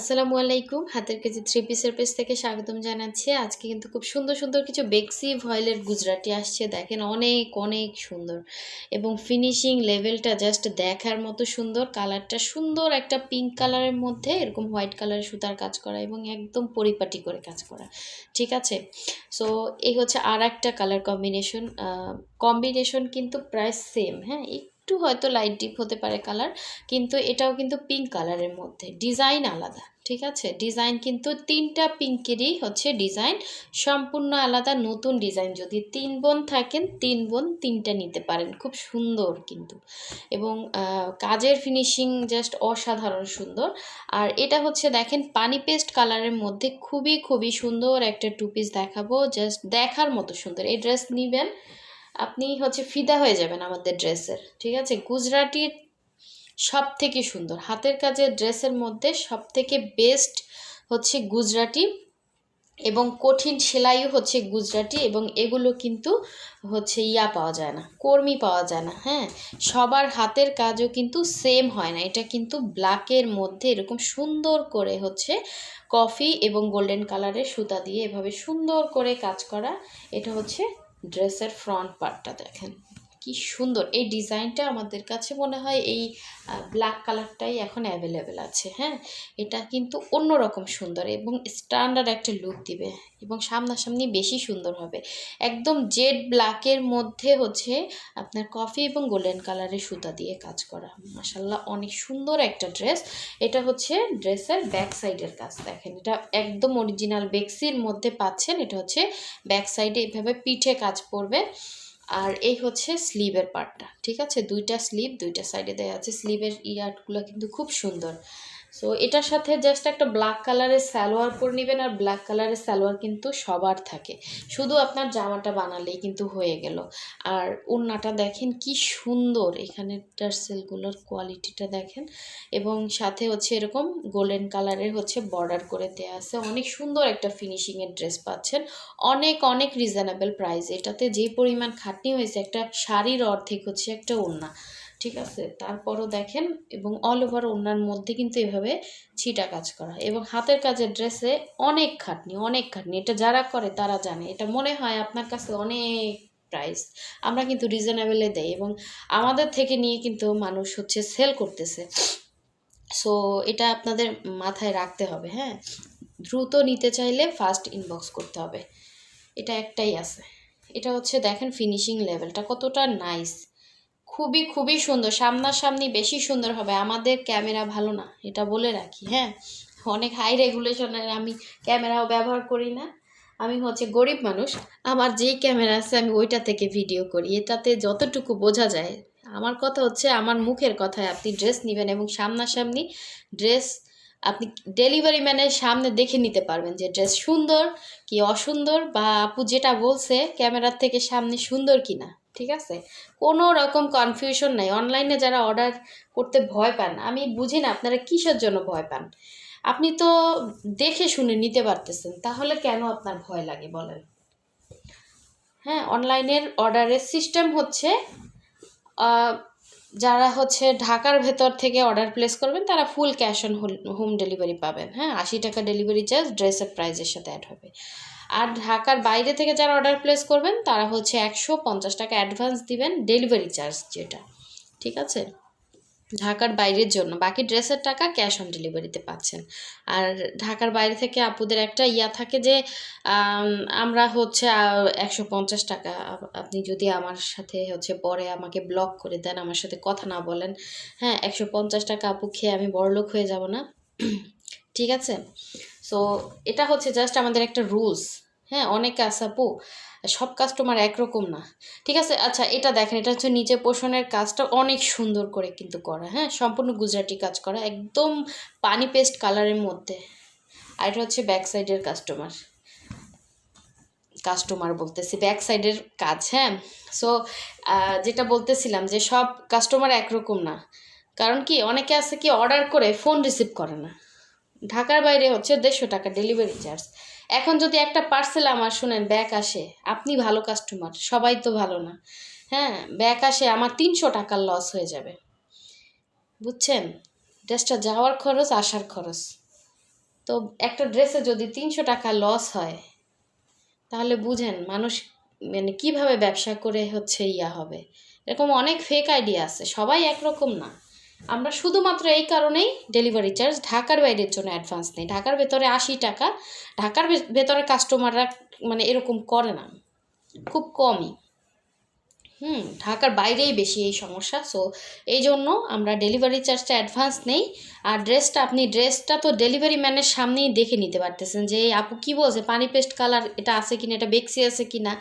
আসসালামু আলাইকুম। হাতের কেজি থ্রি পিসের পেজ থেকে স্বাগতম জানাচ্ছি। আজকে কিন্তু খুব সুন্দর সুন্দর কিছু বেক্সি ভয়েলের গুজরাটি আসছে। দেখেন অনেক অনেক সুন্দর। এবং ফিনিশিং লেভেলটা জাস্ট দেখার মতো সুন্দর। কালারটা সুন্দর একটা পিঙ্ক কালারের মধ্যে, এরকম হোয়াইট কালারের সুতার কাজ করা এবং একদম পরিপাটি করে কাজ করা। ঠিক আছে? সো এই হচ্ছে আর একটা কালার কম্বিনেশন কম্বিনেশন কিন্তু প্রায় সেম হ্যাঁ? একটু হয়তো লাইট ডিপ হতে পারে কালার কিন্তু এটাও কিন্তু পিঙ্ক কালারের মধ্যে। ডিজাইন আলাদা, ঠিক আছে? ডিজাইন কিন্তু তিনটা পিঙ্কেরই হচ্ছে ডিজাইন সম্পূর্ণ আলাদা, নতুন ডিজাইন যদি তিন বোন থাকেন, তিন বোন তিনটা নিতে পারেন, খুব সুন্দর কিন্তু। এবং কাজের ফিনিশিং জাস্ট অসাধারণ সুন্দর। আর এটা হচ্ছে দেখেন, পানি পেস্ট কালারের মধ্যে খুবই খুবই সুন্দর একটা টু পিস দেখাবো জাস্ট দেখার মতো সুন্দর। এই ড্রেস নিবেন আপনি হচ্ছে ফিদা হয়ে যাবেন আমাদের ড্রেসের, ঠিক আছে? গুজরাটির সব থেকে সুন্দর, হাতের কাজের ড্রেসের মধ্যে সব থেকে বেস্ট হচ্ছে গুজরাটি এবং কঠিন সেলাইও হচ্ছে গুজরাটি এবং এগুলো কিন্তু হচ্ছে ইয়া পাওয়া যায় না, কর্মী পাওয়া যায় না হ্যাঁ? সবার হাতের কাজও কিন্তু সেম হয় না, এটা কিন্তু ব্ল্যাকের মধ্যে এরকম সুন্দর করে হচ্ছে কফি এবং গোল্ডেন কালারের সুতা দিয়ে এভাবে সুন্দর করে কাজ করা, এটা হচ্ছে ড্রেসের ফ্রন্ট পার্টটা দেখেন। কি সুন্দর। এই ডিজাইনটা আমাদের কাছে মনে হয় এই ব্ল্যাক কালারটাই এখন অ্যাভেলেবেল আছে হ্যাঁ? এটা কিন্তু অন্যরকম সুন্দর এবং স্ট্যান্ডার্ড একটা লুক দিবে এবং সামনাসামনি বেশি সুন্দর হবে। একদম জেড ব্ল্যাকের মধ্যে হচ্ছে আপনার কফি এবং গোল্ডেন কালারের সুতা দিয়ে কাজ করা। মাসাল্লাহ অনেক সুন্দর একটা ড্রেস এটা হচ্ছে ড্রেসের ব্যাক সাইডের কাজ, দেখেন। এটা একদম অরিজিনাল বেক্সির মধ্যে পাচ্ছেন। এটা হচ্ছে ব্যাক সাইডে এভাবে পিঠে কাজ পড়বে আর এই হচ্ছে স্লিভের পার্টটা, ঠিক আছে? দুইটা স্লিভ, দুইটা সাইডে দেওয়া আছে। স্লিভের ইয়ারগুলো কিন্তু খুব সুন্দর। সো এটার সাথে জাস্ট একটা ব্ল্যাক কালারের সালোয়ার পরে নেবেন আর ব্ল্যাক কালারের সালোয়ার কিন্তু সবার থাকে। শুধু আপনার জামাটা বানালেই কিন্তু হয়ে গেল। আর ওড়নাটা দেখেন কি সুন্দর এখানে টার্সেলগুলোর কোয়ালিটিটা দেখেন। এবং সাথে হচ্ছে এরকম গোল্ডেন কালারের হচ্ছে বর্ডার করে দেওয়া আছে। অনেক সুন্দর একটা ফিনিশিংয়ের ড্রেস পাচ্ছেন। অনেক অনেক রিজনেবল প্রাইস এটাতে যে পরিমাণ খাটনি হয়েছে, একটা শাড়ির অর্ধেক হচ্ছে একটা ওড়না। ঠিক আছে? তারপরও দেখেন এবং অল ওভার ওনার মধ্যে কিন্তু এভাবে ছিটা কাজ করা এবং হাতের কাজের ড্রেসে অনেক খাটনি অনেক খাটনি। এটা যারা করে তারা জানে। এটা মনে হয় আপনার কাছে অনেক প্রাইস আমরা কিন্তু রিজনেবলে দেই এবং আমাদের থেকে নিয়ে কিন্তু মানুষ হচ্ছে সেল করতেছে। সো এটা আপনাদের মাথায় রাখতে হবে হ্যাঁ? দ্রুত নিতে চাইলে ফার্স্ট ইনবক্স করতে হবে। এটা একটাই আছে। এটা হচ্ছে দেখেন ফিনিশিং লেভেলটা কতটা নাইস খুবই খুবই সুন্দর। সামনাসামনি বেশি সুন্দর হবে। আমাদের ক্যামেরা ভালো না, এটা বলে রাখি হ্যাঁ? অনেক হাই রেগুলেশনের আমি ক্যামেরাও ব্যবহার করি না। আমি হচ্ছে গরিব মানুষ। আমার যেই ক্যামেরা আছে, আমি ওইটা থেকে ভিডিও করি। এটাতে যতটুকু বোঝা যায়, আমার কথা হচ্ছে আমার মুখের কথায় আপনি ড্রেস নেবেন এবং সামনাসামনি ড্রেস আপনি ডেলিভারি ম্যানের সামনে দেখে নিতে পারবেন যে ড্রেস সুন্দর কি অসুন্দর বা আপু যেটা বলছে, ক্যামেরার থেকে সামনে সুন্দর কি না ঠিক আছে? কোনো রকম কনফিউশন নাই। অনলাইনে যারা অর্ডার করতে ভয় পান, আমি বুঝি না আপনারা কিসের জন্য ভয় পান। আপনি তো দেখে শুনে নিতে পারতেছেন, তাহলে কেন আপনার ভয় লাগে বলেন? হ্যাঁ অনলাইনের অর্ডারের সিস্টেম হচ্ছে যারা হচ্ছে ঢাকার ভেতর থেকে অর্ডার প্লেস করবেন, তারা full cash on home delivery পাবেন। হ্যাঁ আশি টাকা ডেলিভারি চার্জ ড্রেসের প্রাইজের সাথে অ্যাড হবে। আর ঢাকার বাইরে থেকে যারা অর্ডার প্লেস করবেন, তারা হচ্ছে একশো পঞ্চাশ টাকা অ্যাডভান্স দিবেন ডেলিভারি চার্জ যেটা। ঠিক আছে? ঢাকার বাইরের জন্য। বাকি ড্রেসের টাকা ক্যাশ অন ডেলিভারিতে পাচ্ছেন। আর ঢাকার বাইরে থেকে আপুদের একটা ইয়া থাকে যে আমরা হচ্ছে একশো পঞ্চাশ টাকা আপনি যদি আমার সাথে হচ্ছে পরে আমাকে ব্লক করে দেন, আমার সাথে কথা না বলেন হ্যাঁ একশো পঞ্চাশ টাকা আপু খেয়ে আমি বড়লোক হয়ে যাব না। ঠিক আছে? সো এটা হচ্ছে জাস্ট আমাদের একটা রুলস হ্যাঁ অনেকে আছে আপু। সব কাস্টমার একরকম না। ঠিক আছে? আচ্ছা এটা দেখেন, এটা হচ্ছে নিচে পোষণের কাজটা অনেক সুন্দর করে কিন্তু করা। হ্যাঁ সম্পূর্ণ গুজরাটি কাজ করা, একদম পানি পেস্ট কালারের মধ্যে। আর এটা হচ্ছে ব্যাক সাইডের কাস্টমার কাস্টমার বলতেছি ব্যাক সাইডের কাজ হ্যাঁ? সো যেটা বলতেছিলাম যে সব কাস্টমার একরকম না। কারণ কি, অনেকে আছে কি অর্ডার করে ফোন রিসিভ করে না। ঢাকার বাইরে হচ্ছে দেড়শো টাকা ডেলিভারি চার্জ এখন যদি একটা পার্সেল আমার, শুনেন ব্যাক আসে, আপনি ভালো কাস্টমার সবাই তো ভালো না। হ্যাঁ ব্যাক আসে, আমার তিনশো টাকার লস হয়ে যাবে। বুঝছেন? ড্রেসটা যাওয়ার খরচ, আসার খরচ। তো একটা ড্রেসে যদি তিনশো টাকা লস হয়, তাহলে বুঝেন মানুষ মানে কীভাবে ব্যবসা করে হচ্ছে ইয়া হবে। এরকম অনেক ফেক আইডিয়া আছে, সবাই একরকম না। আমরা শুধুমাত্র এই কারণেই ডেলিভারি চার্জ ঢাকার বাইরের জন্য অ্যাডভান্স নেই। ঢাকার ভেতরে আশি টাকা, ঢাকার ভেতরে কাস্টমাররা মানে এরকম করে না। খুব কমই। হুম, ঢাকার বাইরেই বেশি এই সমস্যা। সো এই জন্য আমরা ডেলিভারি চার্জটা অ্যাডভান্স নেই। আর ড্রেসটা আপনি ড্রেসটা তো ডেলিভারি ম্যানের সামনেই দেখে নিতে পারতেছেন যে আপু কী বলছে? পানি পেস্ট কালার এটা আছে কিনা? এটা বেক্সি আছে কিনা?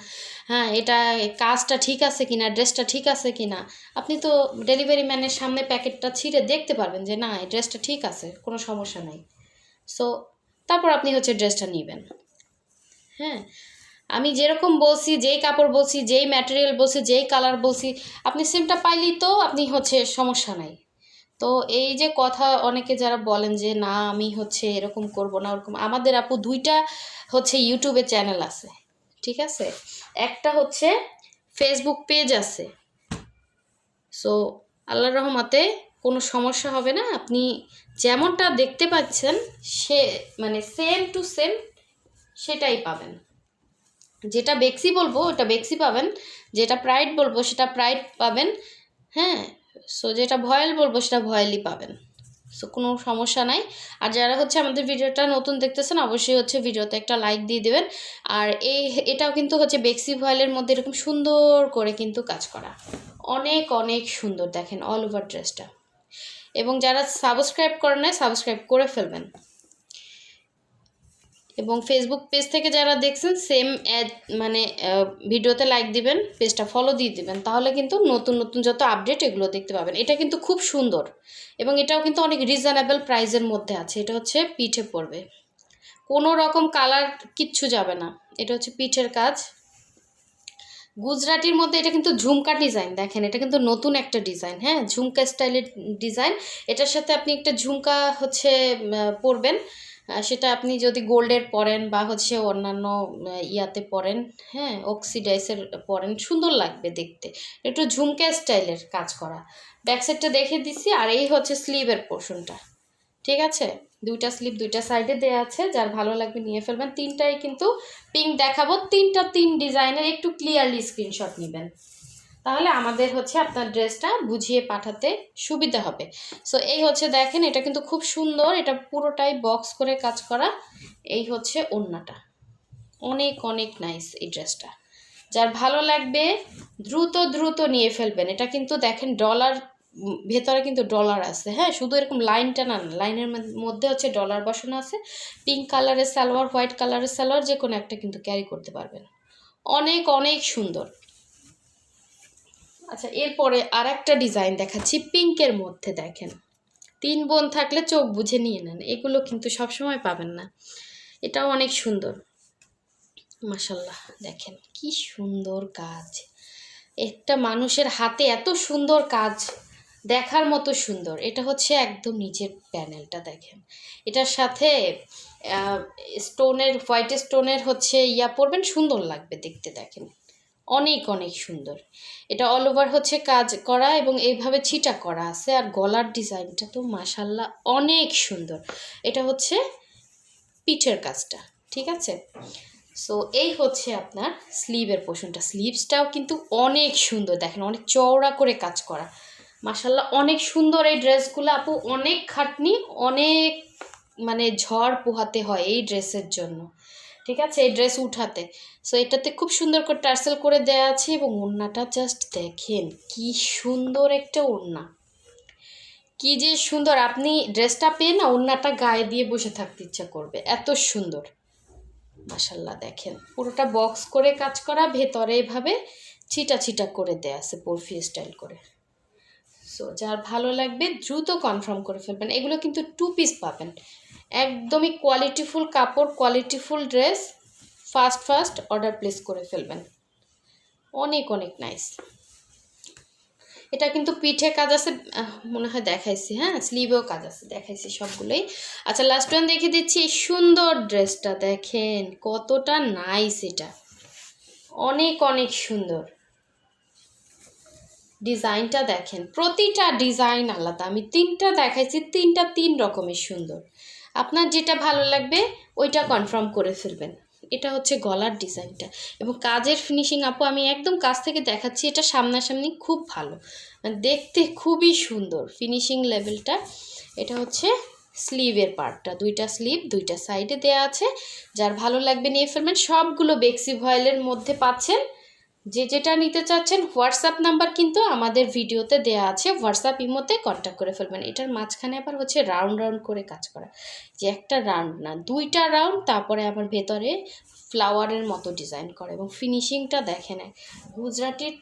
হ্যাঁ এটা কাজটা ঠিক আছে কিনা? ড্রেসটা ঠিক আছে কিনা? আপনি তো ডেলিভারি ম্যানের সামনে প্যাকেটটা ছিঁড়ে দেখতে পারবেন যে, না, এই ড্রেসটা ঠিক আছে, কোনো সমস্যা নেই। সো তারপর আপনি হচ্ছে ড্রেসটা নেবেন। হ্যাঁ আমি যেরকম বলছি, যেই কাপড় বলছি, যেই ম্যাটেরিয়াল বলছি, যেই কালার বলছি, আপনি সেমটা পাইলেই তো আপনি হচ্ছে সমস্যা নাই। তো এই যে কথা অনেকে যারা বলেন যে, না, আমি হচ্ছে এরকম করব না, ওরকম, আমাদের আপু দুইটা হচ্ছে ইউটিউবে চ্যানেল আছে, ঠিক আছে? একটা হচ্ছে ফেসবুক পেজ আছে। সো আল্লাহর রহমতে কোনো সমস্যা হবে না। আপনি যেমনটা দেখতে পাচ্ছেন, সে মানে সেম টু সেম সেটাই পাবেন। যেটা বেক্সি বলব, ওটা বেক্সি পাবেন। যেটা প্রাইড বলব, সেটা প্রাইড পাবেন। হ্যাঁ? সো যেটা ভয়েল বলব, সেটা ভয়েলই পাবেন। সো কোনো সমস্যা নাই। আর যারা হচ্ছে আমাদের ভিডিওটা নতুন দেখতেছেন, অবশ্যই হচ্ছে ভিডিওতে একটা লাইক দিয়ে দেবেন। আর এই এটাও কিন্তু হচ্ছে বেক্সি ভয়েলের মধ্যে এরকম সুন্দর করে কিন্তু কাজ করা। অনেক অনেক সুন্দর দেখেন অল ওভার ড্রেসটা এবং যারা সাবস্ক্রাইব করেন নাই, সাবস্ক্রাইব করে ফেলবেন। এবং ফেসবুক পেজ থেকে যারা দেখছেন সেম অ্যাড মানে ভিডিওতে লাইক দিবেন পেজটা ফলো দিয়ে দিবেন, তাহলে কিন্তু নতুন নতুন যত আপডেট এগুলো দেখতে পাবেন। এটা কিন্তু খুব সুন্দর এবং এটাও কিন্তু অনেক রিজনেবল প্রাইজের মধ্যে আছে। এটা হচ্ছে পিঠে পড়বে। কোনো রকম কালার কিচ্ছু যাবে না। এটা হচ্ছে পিঠের কাজ। গুজরাটির মধ্যে এটা কিন্তু ঝুমকা ডিজাইন দেখেন, এটা কিন্তু নতুন একটা ডিজাইন হ্যাঁ? ঝুমকা স্টাইলের ডিজাইন এটার সাথে আপনি একটা ঝুমকা হচ্ছে পরবেন। সেটা আপনি যদি গোল্ডের পরেন বা হচ্ছে অন্যান্য ইয়াতে পরেন হ্যাঁ অক্সিডাইসের পরেন, সুন্দর লাগবে দেখতে। একটু ঝুমকা স্টাইলের কাজ করা। ব্যাক সাইডটা দেখে দিছি আর এই হচ্ছে স্লিভের পোর্শনটা। ঠিক আছে? দুইটা স্লিপ দুইটা সাইডে দেওয়া আছে, যার ভালো লাগবে নিয়ে ফেলবেন। তিনটাই কিন্তু পিঙ্ক দেখাবো। তিনটা তিন ডিজাইনের একটু ক্লিয়ারলি স্ক্রিনশট নেবেন। তাহলে আমাদের হচ্ছে আপনার ড্রেসটা বুঝিয়ে পাঠাতে সুবিধা হবে। সো এই হচ্ছে দেখেন, এটা কিন্তু খুব সুন্দর, এটা পুরোটাই বক্স করে কাজ করা। এই হচ্ছে ওড়নাটা। অনেক অনেক নাইস এই ড্রেসটা। যার ভালো লাগবে, দ্রুত দ্রুত নিয়ে ফেলবেন। এটা কিন্তু দেখেন ডলার ভেতরে কিন্তু ডলার আছে হ্যাঁ? শুধু এরকম লাইনটা না, লাইনের মধ্যে হচ্ছে ডলার বসানো আছে। পিঙ্ক কালারের সালোয়ার হোয়াইট কালারের সালোয়ার যে কোনো একটা কিন্তু ক্যারি করতে পারবেন। অনেক অনেক সুন্দর। আচ্ছা এরপরে আর একটা ডিজাইন দেখাচ্ছি, পিঙ্কের মধ্যে দেখেন। তিন বোন থাকলে চোখ বুঝে নিয়ে নেন, এগুলো কিন্তু সবসময় পাবেন না। এটাও অনেক সুন্দর। মাসাল্লাহ দেখেন কি সুন্দর কাজ। একটা মানুষের হাতে এত সুন্দর কাজ দেখার মতো সুন্দর। এটা হচ্ছে একদম নিচের প্যানেলটা, দেখেন। এটার সাথে স্টোনের হোয়াইট স্টোনের হচ্ছে ইয়া পরবেন, সুন্দর লাগবে দেখতে, দেখেন। অনেক অনেক সুন্দর। এটা অল ওভার হচ্ছে কাজ করা এবং এইভাবে ছিটা করা আছে আর গলার ডিজাইনটা তো মাসাল্লাহ অনেক সুন্দর। এটা হচ্ছে পিঠের কাজটা, ঠিক আছে? সো এই হচ্ছে আপনার স্লিভের পোর্শনটা স্লিভসটাও কিন্তু অনেক সুন্দর। দেখেন অনেক চওড়া করে কাজ করা। মাসাল্লাহ অনেক সুন্দর এই ড্রেসগুলো। আপু, অনেক খাটনি, অনেক মানে ঝড় পোহাতে হয় এই ড্রেসের জন্য। ঠিক আছে? এই ড্রেস উঠাতে। সো এটাতে খুব সুন্দর করে টার্সেল করে দেওয়া আছে এবং ওড়নাটা জাস্ট দেখেন, কি সুন্দর একটা ওড়না। কি যে সুন্দর। আপনি ড্রেসটা পেয়ে না ওড়নাটা গায়ে দিয়ে বসে থাকতে ইচ্ছা করবে। এত সুন্দর। মাসাল্লাহ দেখেন। পুরোটা বক্স করে কাজ করা, ভেতরে এভাবে ছিটা ছিটা করে দেয়া আছে, বরফি স্টাইল করে। সো যার ভালো লাগবে দ্রুত কনফার্ম করে ফেলবেন। এগুলো কিন্তু টু পিস পাবেন। একদমই কোয়ালিটিফুল কাপড় qualityful dress fast fast order place করে ফেলবেন। অনেক অনেক নাইস এটা কিন্তু পিঠে কাজ আছে মনে হয় দেখাইছি হ্যাঁ? স্লিভেও কাজ আছে, দেখাইছি সবগুলোই। আচ্ছা লাস্ট ওয়ান দেখে দিচ্ছি, এই সুন্দর ড্রেসটা দেখেন, কতটা নাইস এটা। অনেক অনেক সুন্দর। ডিজাইনটা দেখেন, প্রতিটা ডিজাইন আলাদা। আমি তিনটা দেখাইছি, তিনটা তিন রকমের সুন্দর। আপনার যেটা ভালো লাগবে, ওইটা কনফার্ম করে ফেলবেন। এটা হচ্ছে গলার ডিজাইনটা। এবং কাজের ফিনিশিং আপু, আমি একদম কাছ থেকে দেখাচ্ছি, এটা সামনাসামনি খুব ভালো। মানে দেখতে খুবই সুন্দর ফিনিশিং লেভেলটা এটা হচ্ছে স্লিভের পার্টটা দুইটা স্লিভ দুইটা সাইডে দেয়া আছে। যার ভালো লাগবে নিয়ে ফেলবেন। সবগুলো বেক্সি ভয়েলের মধ্যে পাচ্ছেন। যে যেটা নিতে চাচ্ছেন হোয়াটসঅ্যাপ নাম্বার কিন্তু আমাদের ভিডিওতে দেয়া আছে। হোয়াটসঅ্যাপ ইমোতে কন্ট্যাক্ট করে ফেলবেন। এটার মাঝখানে আবার হচ্ছে রাউন্ড রাউন্ড করে কাজ করা। যে একটা রাউন্ড না, দুইটা রাউন্ড তারপরে আবার ভেতরে ফ্লাওয়ারের মতো ডিজাইন করে এবং ফিনিশিংটা দেখে নেয় গুজরাটির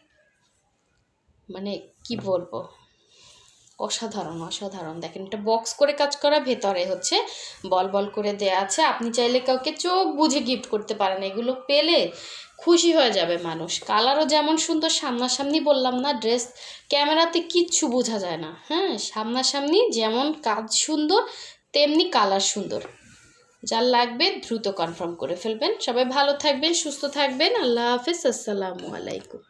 মানে কি বলব? অসাধারণ অসাধারণ। দেখেন এটা বক্স করে কাজ করা, ভেতরে হচ্ছে বল বল করে দেয়া আছে। আপনি চাইলে কাউকে চোখ বুঝে গিফট করতে পারেন। এগুলো পেলে খুশি হয়ে যাবে মানুষ। কালারও যেমন সুন্দর, সামনাসামনি বললাম না ড্রেস ক্যামেরাতে কিচ্ছু বোঝা যায় না। হ্যাঁ সামনাসামনি যেমন কাজ সুন্দর, তেমনি কালার সুন্দর। যার লাগবে দ্রুত কনফার্ম করে ফেলবেন। সবাই ভালো থাকবেন, সুস্থ থাকবেন। আল্লাহ হাফিজ, আসসালামু আলাইকুম।